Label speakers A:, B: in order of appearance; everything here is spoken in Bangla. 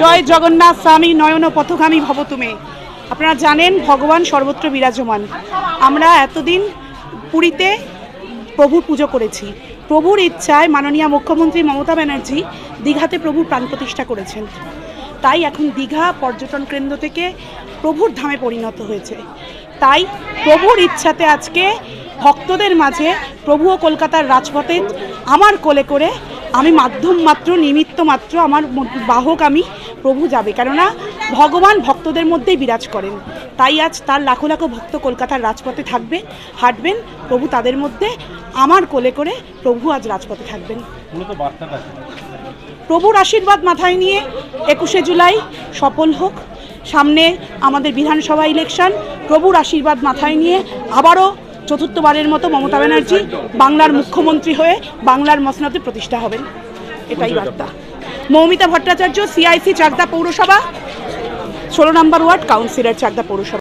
A: জয় জগন্নাথ স্বামী, নয়ন পথগামী ভব তুমি। আপনারা জানেন, ভগবান সর্বত্র বিরাজমান। আমরা এতদিন পুরীতে প্রভুর পুজো করেছি। প্রভুর ইচ্ছায় মাননীয় মুখ্যমন্ত্রী মমতা ব্যানার্জি দীঘাতে প্রভুর প্রাণ প্রতিষ্ঠা করেছেন। তাই এখন দীঘা পর্যটন কেন্দ্র থেকে প্রভুর ধামে পরিণত হয়েছে। তাই প্রভুর ইচ্ছাতে আজকে ভক্তদের মাঝে প্রভুও কলকাতার রাজপথে আমার কোলে করে আমি মাধ্যম মাত্র নিমিত্ত মাত্র আমার বাহক আমি প্রভু যাবে। কেননা ভগবান ভক্তদের মধ্যেই বিরাজ করেন। তাই আজ তার লাখো লাখো ভক্ত কলকাতার রাজপথে থাকবে হাঁটবেন প্রভু তাদের মধ্যে আমার কোলে করে প্রভু আজ রাজপথে থাকবেন? প্রভুর আশীর্বাদ মাথায় নিয়ে একুশে জুলাই সফল হোক। সামনে আমাদের বিধানসভা ইলেকশন প্রভুর আশীর্বাদ মাথায় নিয়ে আবারও চতুর্থবারের মতো মমতা ব্যানার্জি বাংলার মুখ্যমন্ত্রী হয়ে বাংলার মসনাতে প্রতিষ্ঠা হবেন। এটাই বার্তা। মৌমিতা ভট্টাচার্য সিআইসি চাকদা পৌরসভা। ষোলো নম্বর ওয়ার্ড কাউন্সিলর চাকদা পৌরসভা।